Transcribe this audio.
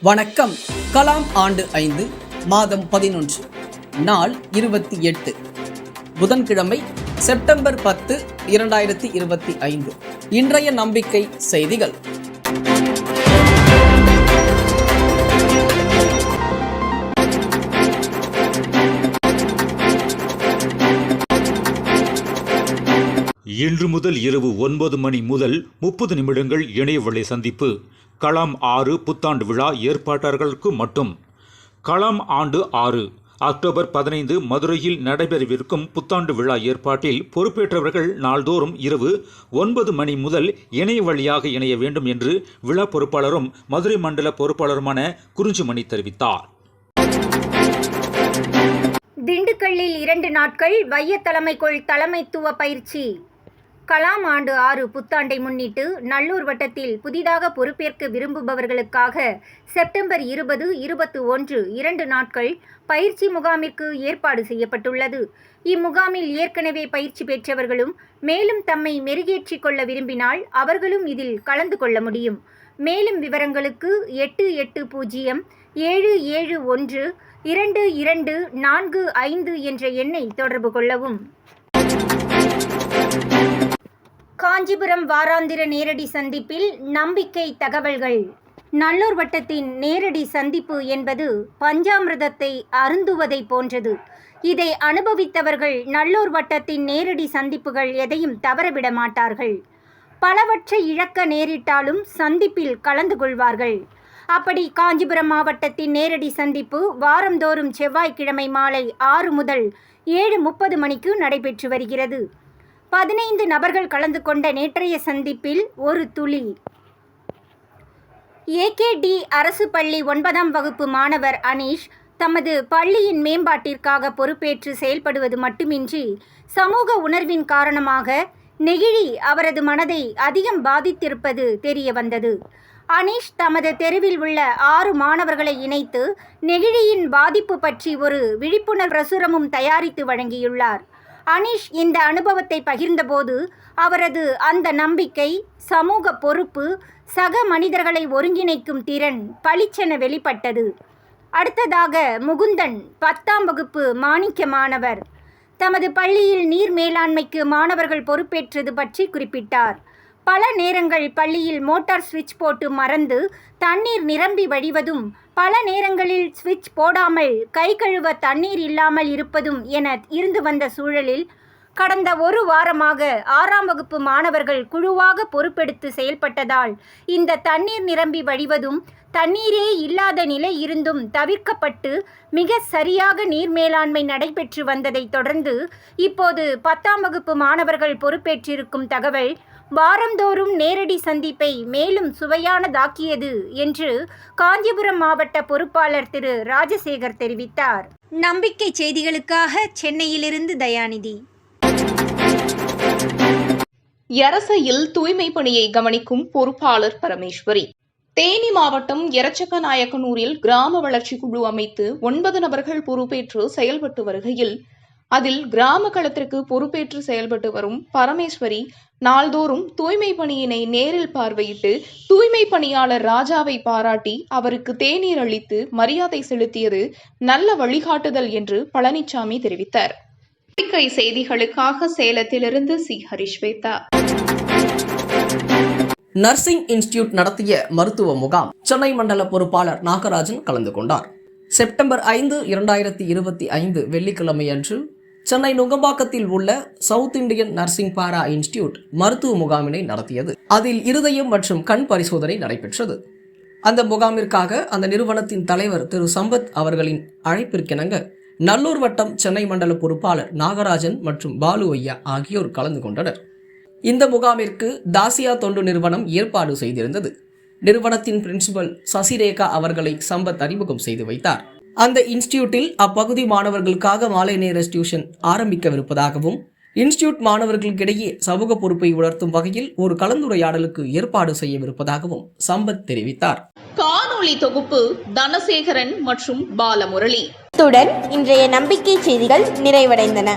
வணக்கம். கலாம் ஆண்டு ஐந்து மாதம் பதினொன்று நாள் இருபத்தி எட்டு. புதன்கிழமை செப்டம்பர் பத்து இரண்டாயிரத்தி இருபத்தி ஐந்து. இன்றைய நம்பிக்கை செய்திகள். இன்று முதல் இரவு ஒன்பது மணி முதல் முப்பது நிமிடங்கள் இணையவழி சந்திப்பு. கலாம் ஆறு புத்தாண்டு விழா ஏற்பாட்டாளர்களுக்கு மட்டும். கலாம் ஆண்டு ஆறு அக்டோபர் பதினைந்து மதுரையில் நடைபெறவிருக்கும் புத்தாண்டு விழா ஏற்பாட்டில் பொறுப்பேற்றவர்கள் நாள்தோறும் இரவு ஒன்பது மணி முதல் இணைய வழியாக இணைய வேண்டும் என்று விழா பொறுப்பாளரும் மதுரை மண்டல பொறுப்பாளருமான குறிஞ்சிமணி தெரிவித்தார். திண்டுக்கல்லில் இரண்டு நாட்கள் வைய தலைமைக்குள் தலைமைத்துவ பயிற்சி. கலாம் ஆண்டு ஆறு புத்தாண்டை முன்னிட்டு நல்லூர் வட்டத்தில் புதிதாக பொறுப்பேற்க விரும்புபவர்களுக்காக செப்டம்பர் இருபது இருபத்து ஒன்று இரண்டு நாட்கள் பயிற்சி முகாமிற்கு ஏற்பாடு செய்யப்பட்டுள்ளது. இம்முகாமில் ஏற்கனவே பயிற்சி பெற்றவர்களும் மேலும் தம்மை மெருகேற்றிக் கொள்ள விரும்பினால் அவர்களும் இதில் கலந்து கொள்ள முடியும். மேலும் விவரங்களுக்கு எட்டு எட்டு பூஜ்ஜியம் ஏழு ஏழு ஒன்று இரண்டு இரண்டு நான்கு ஐந்து என்ற எண்ணை தொடர்பு கொள்ளவும். காஞ்சிபுரம் வாராந்திர நேரடி சந்திப்பில் நம்பிக்கை தகவல்கள். நல்லூர் வட்டத்தின் நேரடி சந்திப்பு என்பது பஞ்சாமிர்தத்தை அருந்துவதை போன்றது. இதை அனுபவித்தவர்கள் நல்லூர் வட்டத்தின் நேரடி சந்திப்புகள் எதையும் தவறவிட மாட்டார்கள். பலவற்றை இழக்க நேரிட்டாலும் சந்திப்பில் கலந்து கொள்வார்கள். அப்படி காஞ்சிபுரம் மாவட்டத்தின் நேரடி சந்திப்பு வாரந்தோறும் செவ்வாய்க்கிழமை மாலை ஆறு முதல் ஏழு முப்பது மணிக்கு நடைபெற்று வருகிறது. பதினைந்து நபர்கள் கலந்து கொண்ட நேற்றைய சந்திப்பில் ஒரு துளி. ஏகேடி அரசு பள்ளி ஒன்பதாம் வகுப்பு மாணவர் அனீஷ் தமது பள்ளியின் மேம்பாட்டிற்காக பொறுப்பேற்று செயல்படுவது மட்டுமின்றி சமூக உணர்வின் காரணமாக நெகிழி அவரது மனதை அதிகம் பாதித்திருப்பது தெரிய வந்தது அனீஷ் தமது தெருவில் உள்ள ஆறு மாணவர்களை இணைத்து நெகிழியின் பாதிப்பு பற்றி ஒரு விழிப்புணர்வு பிரசுரமும் தயாரித்து வழங்கியுள்ளார். அனீஷ் இந்த அனுபவத்தை பகிர்ந்தபோது அவரது அந்த நம்பிக்கை சமூக பொறுப்பு சக மனிதர்களை ஒருங்கிணைக்கும் திறன் பளிச்சென வெளிப்பட்டது. அடுத்ததாக முகுந்தன் பத்தாம் வகுப்பு மாணிக்க மாணவர். தமது பள்ளியில் நீர் மேலாண்மைக்கு மாணவர்கள் பொறுப்பேற்றது பற்றி குறிப்பிட்டார். பல நேரங்கள் பள்ளியில் மோட்டார் சுவிட்ச் போட்டு மறந்து தண்ணீர் நிரம்பி வழிவதும் பல நேரங்களில் சுவிட்ச் போடாமல் கை கழுவ தண்ணீர் இல்லாமல் இருப்பதும் என இருந்து வந்த சூழலில் கடந்த ஒரு வாரமாக ஆறாம் வகுப்பு மாணவர்கள் குழுவாக பொறுப்பெடுத்து செயல்பட்டதால் இந்த தண்ணீர் நிரம்பி வழிவதும் தண்ணீரே இல்லாத நிலை இருந்தும் தவிர்க்கப்பட்டு மிக சரியாக நீர் மேலாண்மை நடைபெற்று வந்ததை தொடர்ந்து இப்போது பத்தாம் வகுப்பு மாணவர்கள் பொறுப்பேற்றிருக்கும் தகவல் வாரந்தோறும் நேரடி சந்திப்பை மேலும் சுவையானதாக்கியது என்று காஞ்சிபுரம் மாவட்ட பொறுப்பாளர் திரு ராஜசேகர் தெரிவித்தார். நம்பிக்கை செய்திகளுக்காக சென்னையிலிருந்து தயாநிதி. எரசையில் தூய்மை பணியை கவனிக்கும் பொறுப்பாளர் பரமேஸ்வரி. தேனி மாவட்டம் எரச்சக்கநாயக்கனூரில் கிராம வளர்ச்சி குழு அமைத்து ஒன்பது நபர்கள் பொறுப்பேற்று செயல்பட்டு வருகையில் அதில் கிராம களத்திற்கு பொறுப்பேற்று செயல்பட்டு வரும் பரமேஸ்வரி நாள்தோறும் தூய்மை பணியினை நேரில் பார்வையிட்டு தூய்மை பணியாளர் ராஜாவை பாராட்டி அவருக்கு தேநீர் அளித்து மரியாதை செலுத்தியது நல்ல வழிகாட்டுதல் என்று பழனிசாமி தெரிவித்தார். நம்பிக்கை செய்திகளுக்காக சேலத்திலிருந்து சி. ஹரிஷ்வேதா நர்சிங் இன்ஸ்டிடியூட் நடத்திய மருத்துவ முகாம் சென்னை மண்டல பொறுப்பாளர் நாகராஜன் கலந்து கொண்டார். செப்டம்பர் ஐந்து இரண்டாயிரத்தி இருபத்தி ஐந்து வெள்ளிக்கிழமை அன்று சென்னை நுங்கம்பாக்கத்தில் உள்ள South Indian nursing para institute மருத்துவ முகாமினை நடத்தியது. அதில் இருதயம் மற்றும் கண் பரிசோதனை நடைபெற்றது. அந்த முகாமிற்காக அந்த நிறுவனத்தின் தலைவர் திரு. சம்பத் அவர்களின் அழைப்பிற்கிணங்க நல்லூர் வட்டம் சென்னை மண்டல பொறுப்பாளர் நாகராஜன் மற்றும் பாலு ஐயா ஆகியோர் கலந்து கொண்டனர். இந்த முகாமிற்கு தாசியா தொண்டு நிறுவனம் ஏற்பாடு செய்திருந்தது. நிறுவனத்தின் பிரின்சிபல் சசிரேகா அவர்களை சம்பத் அறிமுகம் செய்து வைத்தார். அந்த இன்ஸ்டிடியூட்டில் அப்பகுதி மாணவர்களுக்காக மாலை நேர டியூஷன் ஆரம்பிக்கவிருப்பதாகவும் இன்ஸ்டிடியூட் மாணவர்களுக்கிடையே சமூக பொறுப்பை உணர்த்தும் வகையில் ஒரு கலந்துரையாடலுக்கு ஏற்பாடு செய்யவிருப்பதாகவும் சம்பத் தெரிவித்தார். காணொளி தொகுப்பு தனசேகரன் மற்றும் பாலமுரளி. இத்துடன் இன்றைய நம்பிக்கை செய்திகள் நிறைவடைந்தன.